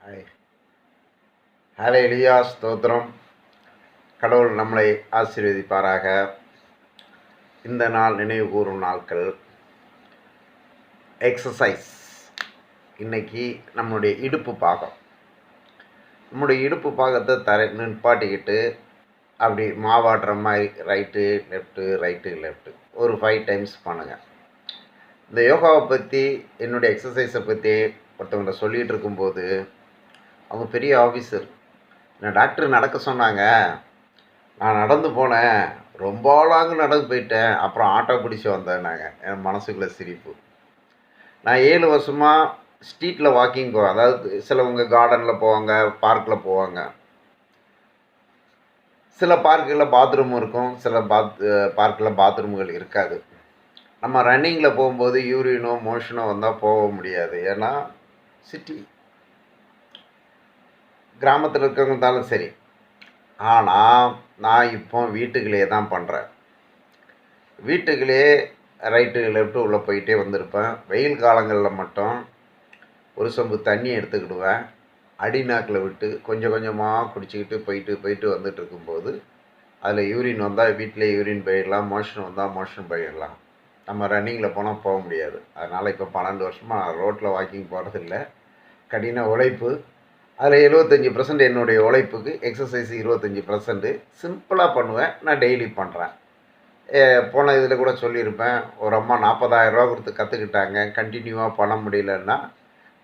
Hi. ஹலே எலியா ஸ்தோத்திரம். கடவுள் நம்மளை ஆசீர்வதிப்பாராக. இந்த நாள் நினைவு கூறும் நாட்கள். எக்ஸசைஸ் இன்னைக்கு நம்மளுடைய இடுப்பு பாகம். நம்முடைய இடுப்பு பாகத்தை தர நிப்பாட்டிக்கிட்டு அப்படி மாவாடுற மாதிரி ரைட்டு லெஃப்ட்டு ரைட்டு லெஃப்ட்டு ஒரு ஃபைவ் டைம்ஸ் பண்ணுங்கள் இந்த யோகாவை பற்றி என்னுடைய எக்ஸசைஸை பற்றி ஒருத்தவங்கள்ட்ட சொல்லிகிட்டு இருக்கும்போது அவங்க பெரிய ஆஃபீஸர் என்ன டாக்டர் நடக்க சொன்னாங்க. நான் நடந்து போனேன். ரொம்ப லாங்கு நடந்து போயிட்டேன். அப்புறம் ஆட்டோ பிடிச்சி வந்தேன்னாங்க என் மனசுக்குள்ளே சிரிப்பு. நான் ஏழு வருஷமாக ஸ்ட்ரீட்டில் வாக்கிங் போவேன் அதாவது சிலவங்க கார்டனில் போவாங்க பார்க்கில் போவாங்க. சில பார்க்கில் பாத்ரூம் இருக்கும். சில பாத் பார்க்கில் பாத்ரூம்கள் இருக்காது. நம்ம ரன்னிங்கில் போகும்போது யூரினோ மோஷனோ வந்தால் போக முடியாது. ஏன்னா சிட்டி கிராமத்தில் இருக்கிறவங்க இருந்தாலும் சரி. ஆனால் நான் இப்போ வீட்டுக்குள்ளேயே தான் பண்ணுறேன் வீட்டுக்குள்ளேயே ரைட்டு லெஃப்ட்டு உள்ளே போயிட்டே வந்திருப்பேன். வெயில் காலங்களில் மட்டும் ஒரு சொம்பு தண்ணி எடுத்துக்கிடுவேன். அடிநாக்கில் விட்டு கொஞ்சம் கொஞ்சமாக குடிச்சிக்கிட்டு போயிட்டு போயிட்டு வந்துட்டு இருக்கும்போது அதில் யூரின் வந்தால் வீட்டிலே யூரின் போயிடலாம் மோஷன் வந்தால் மோஷன் போயிடலாம். நம்ம ரன்னிங்கில் போனால் போக முடியாது. அதனால் இப்போ பன்னெண்டு வருஷமாக நான் ரோட்டில் வாக்கிங் போகிறதில்ல கடின உழைப்பு. அதில் எழுபத்தஞ்சி பர்சன்ட் என்னுடைய உழைப்புக்கு எக்ஸசைஸ் இருபத்தஞ்சி பர்சன்ட்டு சிம்பிளாக பண்ணுவேன். நான் டெய்லி பண்ணுறேன் போன இதில் கூட சொல்லியிருப்பேன். ஒரு அம்மா நாற்பதாயிரரூவா கொடுத்து கற்றுக்கிட்டாங்க கண்டினியூவாக பண்ண முடியலன்னா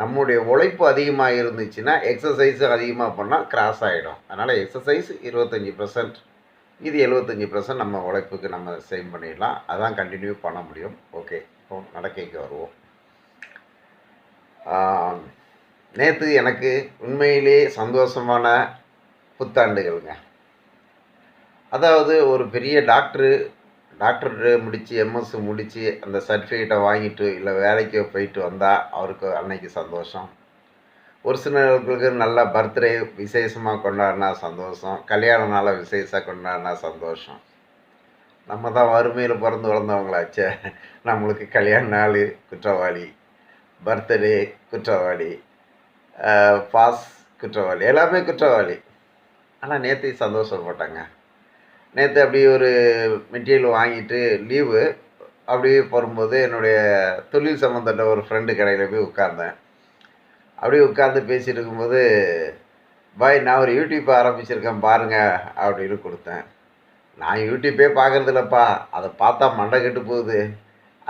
நம்முடைய உழைப்பு அதிகமாக இருந்துச்சுன்னா எக்ஸசைஸும் அதிகமாக பண்ணால் கிராஸ் ஆகிடும் அதனால் எக்ஸசைஸ் இருபத்தஞ்சி பர்சன்ட் இது எழுபத்தஞ்சி பர்சன்ட் நம்ம உழைப்புக்கு நம்ம சேவ் பண்ணிடலாம். அதான் கண்டினியூ பண்ண முடியும். ஓகே இப்போ நடக்கைக்கு வருவோம். நேற்று எனக்கு உண்மையிலே சந்தோஷமான புத்தாண்டுகள்ங்க. அதாவது ஒரு பெரிய டாக்டரு டாக்டர் முடித்து எம்எஸ் முடித்து அந்த சர்டிஃபிகேட்டை வாங்கிட்டு இல்லை வேலைக்கு போயிட்டு வந்தால் அவருக்கு அன்னைக்கு சந்தோஷம். ஒரு சிலர்களுக்கு நல்ல பர்த்டே விசேஷமாக கொண்டாடினா சந்தோஷம் கல்யாண நாளை விசேஷமாக கொண்டாடினா சந்தோஷம். நம்ம தான் வறுமையில் பிறந்து வளர்ந்தவங்களாச்சே. நம்மளுக்கு கல்யாண நாள் குற்றவாளி பர்த்டே குற்றவாளி. பாஸ் குற்றவாளி. எல்லாமே குற்றவாளி. ஆனால் நேற்று சந்தோஷப்பட்டாங்க நேற்று அப்படி ஒரு மெட்டீரியல் வாங்கிட்டு லீவு. அப்படியே போகும்போது என்னுடைய தொழில் சம்மந்தப்பட்ட ஒரு ஃப்ரெண்டு கடையில் போய் உட்கார்ந்தேன். அப்படியே உட்காந்து பேசிட்டு இருக்கும்போது பாய் நான் ஒரு யூடியூப் ஆரம்பிச்சிருக்கேன் பாருங்கள் அப்படின்னு கொடுத்தேன். நான் யூடியூப்பே பார்க்குறதில்லப்பா. அதை பார்த்தா மண்டை கெட்டு போகுது.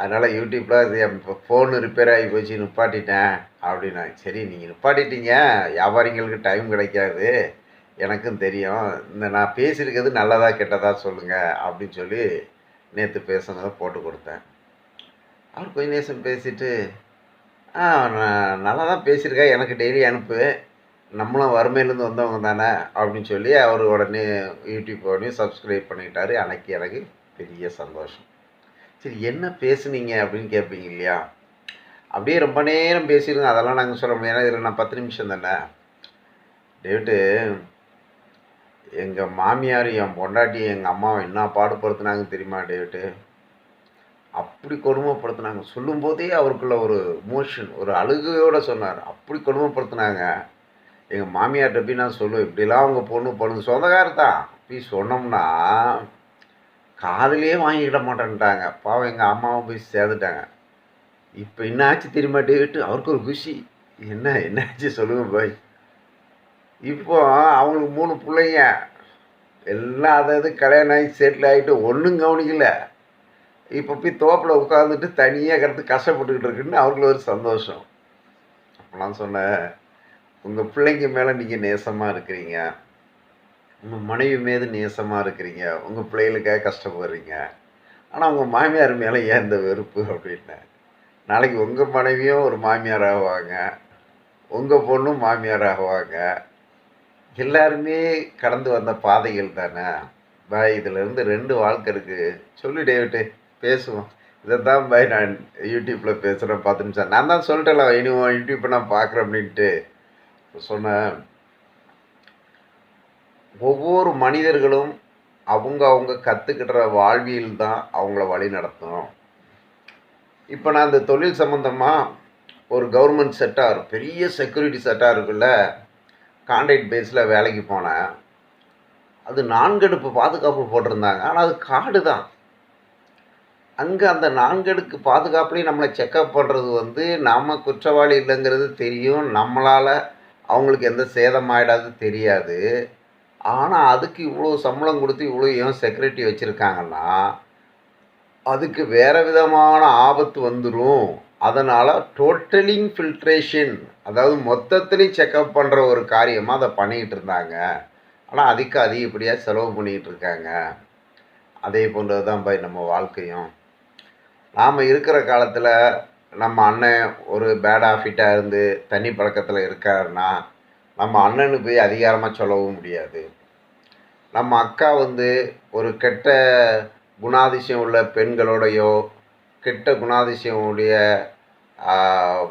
அதனால் யூடியூப்பில் இது என் ஃபோனு ரிப்பேர் ஆகி போச்சு நிப்பாட்டிட்டேன். அப்படின்னா சரி நீங்கள் நிப்பாட்டிட்டீங்க. வியாபாரிங்களுக்கு டைம் கிடைக்காது. எனக்கும் தெரியும். இந்த நான் பேசியிருக்கிறது நல்லதா கெட்டதாக சொல்லுங்கள் அப்படின்னு சொல்லி நேற்று பேசுனதை போட்டு கொடுத்தேன். அவர் கொஞ்ச நேரம் பேசிட்டு ஆ நான் நல்லா தான் பேசியிருக்கா எனக்கு டெய்லி அனுப்பு. நம்மளும் வறுமையிலேருந்து வந்தவங்க தானே அப்படின்னு சொல்லி அவர் உடனே யூடியூப் உடனே சப்ஸ்கிரைப் பண்ணிக்கிட்டாரு அன்னைக்கு எனக்கு பெரிய சந்தோஷம். சரி என்ன பேசுனீங்க அப்படின்னு கேட்பீங்க இல்லையா? அப்படியே ரொம்ப நேரம் பேசியிருந்தேன் அதெல்லாம் நாங்கள் சொல்ல முடியாது. ஏன்னா இதில் நான் பத்து நிமிஷம் தானே. டேவிட்டு எங்கள் மாமியார் என் பொண்டாட்டி எங்கள் அம்மாவை என்ன பாடுபடுத்துனாங்க தெரியுமா டேவிட்டு? அப்படி கொடுமைப்படுத்தினாங்க. சொல்லும்போதே அவருக்குள்ள ஒரு மோஷன் ஒரு அழுகையோடு சொன்னார். அப்படி கொடுமைப்படுத்தினாங்க. எங்கள் மாமியார்கிட்ட போய் நான் சொல்லுவேன் இப்படிலாம் அவங்க பொண்ணு பொண்ணு சொந்தக்காரர் தான். போய் சொன்னோம்னா காதுலேயே வாங்கிக்கிட மாட்டேன்ட்டாங்க. பாவம் எங்கள் அம்மாவும் போய் சேர்ந்துட்டாங்க. இப்போ என்ன ஆச்சு தெரியுமா டேவிட்டு அவருக்கு ஒரு குஷி. என்ன என்னாச்சு சொல்லுங்கள் பாய். இப்போ அவங்களுக்கு மூணு பிள்ளைங்க. எல்லாம் அதாவது கல்யாணம் ஆகி செட்டில் ஆகிட்டு ஒன்றும் கவனிக்கல. இப்போ போய் தோப்பில் உட்காந்துட்டு தனியாக கிடந்து கஷ்டப்பட்டுக்கிட்டு இருக்குன்னு அவங்களுக்கு ஒரு சந்தோஷம். அப்போலாம் சொன்னேன் உங்கள் பிள்ளைங்க மேலே நீங்கள் நேசமாக இருக்கிறீங்க. உங்கள் மனைவி மீது நேசமாக இருக்கிறீங்க. உங்கள் பிள்ளைகளுக்காக கஷ்டப்படுறீங்க. ஆனால் உங்கள் மாமியார் மேலே ஏன் இந்த வெறுப்பு அப்படின்னேன் நாளைக்கு உங்கள் மனைவியும் ஒரு மாமியார் ஆகுவாங்க உங்கள் பொண்ணும் மாமியார் ஆகுவாங்க எல்லாருமே கடந்து வந்த பாதைகள் தானே? பாய் இதிலேருந்து ரெண்டு வாழ்க்கை இருக்குது சொல்லு டேவிட்டு பேசுவோம். இதை தான் பாய் நான் யூடியூப்பில் பேசுகிறேன் பத்து நிமிஷம். நான் தான் சொல்லிட்டேன்ல இனி யூடியூப்பை நான் பார்க்குறேன் அப்படின்ட்டு. சொன்னேன். ஒவ்வொரு மனிதர்களும் அவங்க அவங்க கற்றுக்கிற வாழ்வியல் தான் அவங்கள வழி நடத்தணும் இப்போ நான் இந்த தொழில் சம்மந்தமாக ஒரு கவர்மெண்ட் செக்டார் பெரிய செக்யூரிட்டி செட்டாக இருக்குல்ல கான்ட்ராக்ட் பேஸில் வேலைக்கு போனேன். அது நான்கடுப்பு பாதுகாப்பு போட்டிருந்தாங்க. ஆனால் அது காடு தான். அங்கே அந்த நான்கடுக்கு பாதுகாப்புலேயும் நம்மளை செக்கப் பண்ணுறது வந்து நாம் குற்றவாளி இல்லைங்கிறது தெரியும். நம்மளால் அவங்களுக்கு எந்த சேதம் ஆகிடாது தெரியாது. ஆனால் அதுக்கு இவ்வளோ சம்பளம் கொடுத்து இவ்வளோ ஏன் செக்யூரிட்டி வச்சுருக்காங்கன்னா அதுக்கு வேறு விதமான ஆபத்து வந்துடும் அதனால் டோட்டலிங் ஃபில்ட்ரேஷன் அதாவது மொத்தத்துலேயும் செக்கப் பண்ணுற ஒரு காரியமாக அதை பண்ணிக்கிட்டு இருந்தாங்க. ஆனால் அதுக்கு அதிகப்படியாக செலவு பண்ணிக்கிட்டு இருக்காங்க. அதே போன்றது தான் பாய் நம்ம வாழ்க்கையும். நாம் இருக்கிற காலத்தில் நம்ம அண்ணன் ஒரு பேட் ஆஃபிட்டாக இருந்து தண்ணி பழக்கத்தில் இருக்காருன்னா நம்ம அண்ணனு போய் அதிகாரமாக சொல்லவும் முடியாது. நம்ம அக்கா வந்து ஒரு கெட்ட குணாதிசயம் உள்ள பெண்களோடையோ கெட்ட குணாதிசயம் உடைய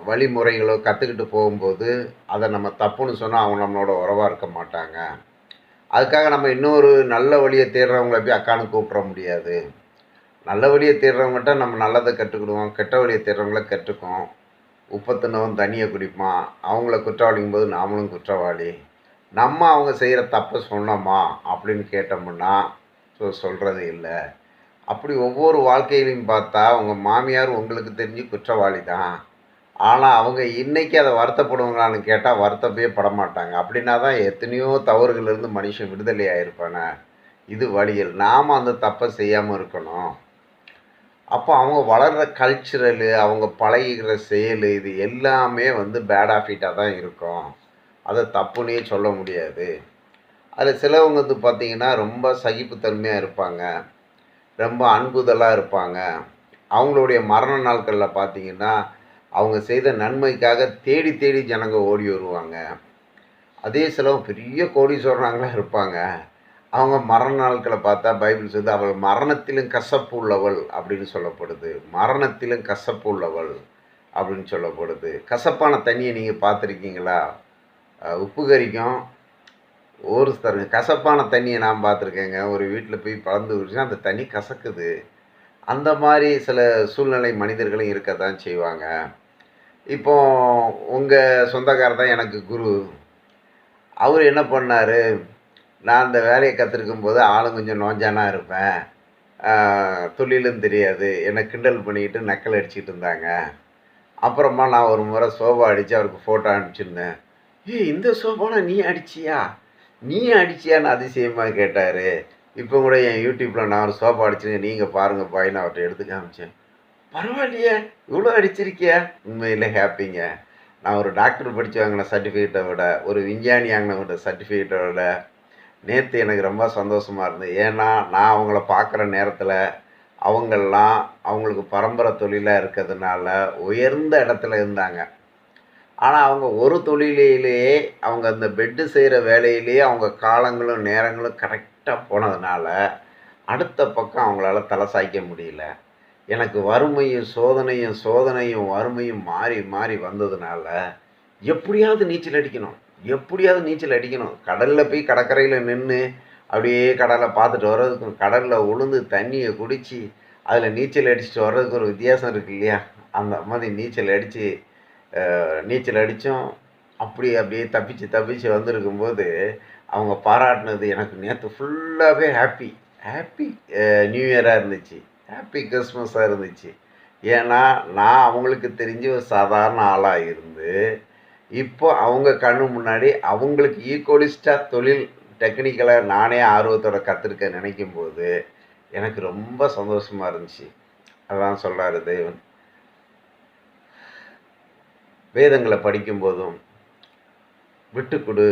வழிமுறைகளோ கற்றுக்கிட்டு போகும்போது அதை நம்ம தப்புன்னு சொன்னால் அவங்க நம்மளோட உறவாக இருக்க மாட்டாங்க. அதுக்காக நம்ம இன்னொரு நல்ல வழியை தேடுறவங்கள போய் அக்கான்னு கூப்பிட முடியாது. நல்ல வழியை தேடுறவங்ககிட்ட நம்ம நல்லதை கற்றுக்கிடுவோம் கெட்ட வழியை தேடுறவங்கள கற்றுக்குவோம். உப்பத்தினவன் தின்னவன் தண்ணியை குடிப்பான். அவங்கள குற்றவாளிங்கும் போது நாமளும் குற்றவாளி. நம்ம அவங்க செய்கிற தப்பை சொன்னோமா அப்படின்னு கேட்டோம்னா ஸோ சொல்கிறது இல்லை. அப்படி ஒவ்வொரு வாழ்க்கையிலையும் பார்த்தா உங்கள் மாமியார் உங்களுக்கு தெரிஞ்சு குற்றவாளி தான். ஆனால் அவங்க இன்றைக்கி அதை வருத்தப்படுவாங்களான்னு கேட்டால் வருத்தப்பே படமாட்டாங்க. அப்படின்னா தான் எத்தனையோ தவறுகள்லேருந்து மனுஷன் விடுதலை ஆகிருப்பானே இது வழியில் நாம் அந்த தப்பை செய்யாமல் இருக்கணும். அப்போ அவங்க வளர்கிற கல்ச்சுரலு அவங்க பழகிற செயல் இது எல்லாமே வந்து பேட் ஆஃபிட்டாக தான் இருக்கும். அதை தப்புன்னே சொல்ல முடியாது. அதில் சிலவங்க வந்து பார்த்திங்கன்னா ரொம்ப சகிப்புத்தன்மையாக இருப்பாங்க. ரொம்ப அன்புதலாக இருப்பாங்க. அவங்களுடைய மரண நாட்களில் பார்த்தீங்கன்னா அவங்க செய்த நன்மைக்காக தேடி தேடி ஜனங்க ஓடி வருவாங்க. அதே சிலவங்க பெரிய கோடீஸ்வரனாங்களா இருப்பாங்க. அவங்க மரண நாட்களை பார்த்தா பைபிள் சொல்லுது அவள் மரணத்திலும் கசப்பு உள்ளவள் அப்படின்னு சொல்லப்படுது. மரணத்திலும் கசப்பு உள்ளவள் அப்படின்னு சொல்லப்படுது. கசப்பான தண்ணியை நீங்கள் பார்த்துருக்கீங்களா? உப்பு கறிக்கும் ஒரு தருங்க கசப்பான தண்ணியை நான் பார்த்துருக்கேங்க. ஒரு வீட்டில் போய் பறந்து குடிச்சா அந்த தண்ணி கசக்குது. அந்த மாதிரி சில சூழ்நிலை மனிதர்களும் இருக்க தான் செய்வாங்க. இப்போ உங்கள் சொந்தக்காரர் தான் எனக்கு குரு. அவர் என்ன பண்ணார்? நான் அந்த வேலையை கற்றுருக்கும் போது ஆளும் கொஞ்சம் நோஞ்சானா இருப்பேன். தொழிலும் தெரியாது. என்னை கிண்டல் பண்ணிக்கிட்டு நக்கல் அடிச்சிட்டு இருந்தாங்க. அப்புறமா நான் ஒரு முறை சோபா அடித்து அவருக்கு ஃபோட்டோ அனுப்பிச்சிருந்தேன். ஏய் இந்த சோபானா நீ அடிச்சியா? நீ அடிச்சியான்னு அதிசயமாக கேட்டார். இப்போ கூட என் யூடியூப்பில் நான் ஒரு சோபா அடிச்சிருங்க நீங்கள் பாருங்கள் பாயின்னு அவர்கிட்ட எடுத்து காமிச்சேன். பரவாயில்லையே இவ்வளோ அடிச்சிருக்கியா? உண்மையில் ஹாப்பிங்க நான் ஒரு டாக்டர் படித்து வாங்கின சர்டிஃபிகேட்டை விட ஒரு விஞ்ஞானி வாங்கின சர்டிஃபிகேட்டை விட நேற்று எனக்கு ரொம்ப சந்தோஷமாக இருந்தது. ஏன்னா நான் அவங்கள பார்க்குற நேரத்தில் அவங்கெல்லாம் அவங்களுக்கு பரம்பரை தொழிலாக இருக்கிறதுனால உயர்ந்த இடத்துல இருந்தாங்க. ஆனால் அவங்க ஒரு தொழிலையிலேயே அவங்க அந்த பெட்டு செய்கிற வேலையிலேயே அவங்க காலங்களும் நேரங்களும் கரெக்டாக போனதுனால அடுத்த பக்கம் அவங்களால தலை சாய்க்க முடியல. எனக்கு வறுமையும் சோதனையும் சோதனையும் வறுமையும் மாறி மாறி வந்ததுனால எப்படியாவது நீச்சல் அடிக்கணும். எப்படியாவது நீச்சல் அடிக்கணும். கடலில் போய் கடற்கரையில் நின்று அப்படியே கடலை பார்த்துட்டு வர்றதுக்கும் கடலில் உளுந்து தண்ணியை குடித்து அதில் நீச்சல் அடிச்சுட்டு வர்றதுக்கு ஒரு வித்தியாசம் இருக்கு இல்லையா? அந்த மாதிரி நீச்சல் அடித்து நீச்சல் அடித்தோம் அப்படி அப்படியே தப்பிச்சு தப்பிச்சு வந்திருக்கும்போது அவங்க பாராட்டினது எனக்கு நேற்று ஃபுல்லாகவே ஹாப்பி ஹாப்பி நியூ இயராக இருந்துச்சு. ஹாப்பி கிறிஸ்மஸாக இருந்துச்சு. ஏன்னா நான் அவங்களுக்கு தெரிஞ்ச ஒரு சாதாரண ஆளாக இருந்து இப்போ அவங்க கண்ணு முன்னாடி அவங்களுக்கு ஈக்குவலிஸ்டாக தொழில் டெக்னிக்கலாக நானே ஆர்வத்தோட கற்றுருக்க நினைக்கும் போது எனக்கு ரொம்ப சந்தோஷமாக இருந்துச்சு. அதான் சொல்கிறாரு தெய்வன் வேதங்களை படிக்கும்போதும் விட்டு கொடு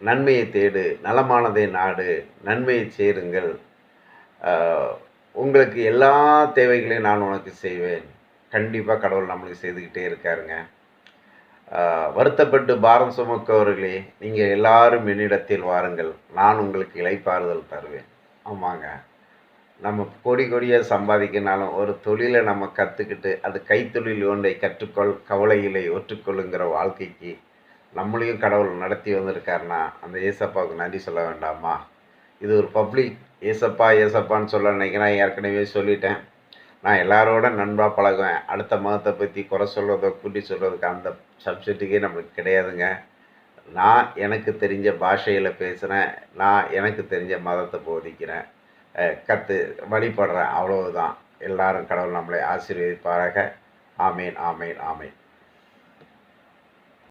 நன்மையை தேடு நலமானதை நாடு நன்மையை சேருங்கள். உங்களுக்கு எல்லா தேவைகளையும் நான் உனக்கு செய்வேன். கண்டிப்பாக கடவுள் நம்மளுக்கு செய்துக்கிட்டே இருக்காருங்க. வருத்தப்பட்டு பாரம் சுமக்கவர்களே நீங்கள் எல்லாரும் என்னிடத்தில் வாருங்கள். நான் உங்களுக்கு இளைப்பாறுதல் தருவேன். ஆமாங்க. நம்ம கோடி கோடியாக சம்பாதிக்கினாலும் ஒரு தொழிலை நம்ம கற்றுக்கிட்டு அது கைத்தொழில் ஒன்றை கற்றுக்கொள் கவலையிலை ஒற்றுக்கொள்ளுங்கிற வாழ்க்கைக்கு நம்மளையும் கடவுள் நடத்தி வந்திருக்காருன்னா அந்த ஏசப்பாவுக்கு நன்றி சொல்ல வேண்டாமா? இது ஒரு பப்ளிக். ஏசப்பா ஏசப்பான்னு சொல்ல நினைக்கிறேன். ஏற்கனவே சொல்லிட்டேன். நான் எல்லாரோட நண்பாக பழகுவேன். அடுத்த மதத்தை பற்றி குறை சொல்கிறதோ கூட்டி சொல்கிறதுக்கு அந்த சப்ஜெக்ட்டுக்கே நம்மளுக்கு கிடையாதுங்க. நான் எனக்கு தெரிஞ்ச பாஷையில் பேசுகிறேன் நான் எனக்கு தெரிஞ்ச மதத்தை போதிக்கிறேன். கற்று வழிபடுறேன். அவ்வளவுதான். எல்லாரும் கடவுள் நம்மளை ஆசீர்வதிப்பாராக. ஆமேன் ஆமேன் ஆமேன்.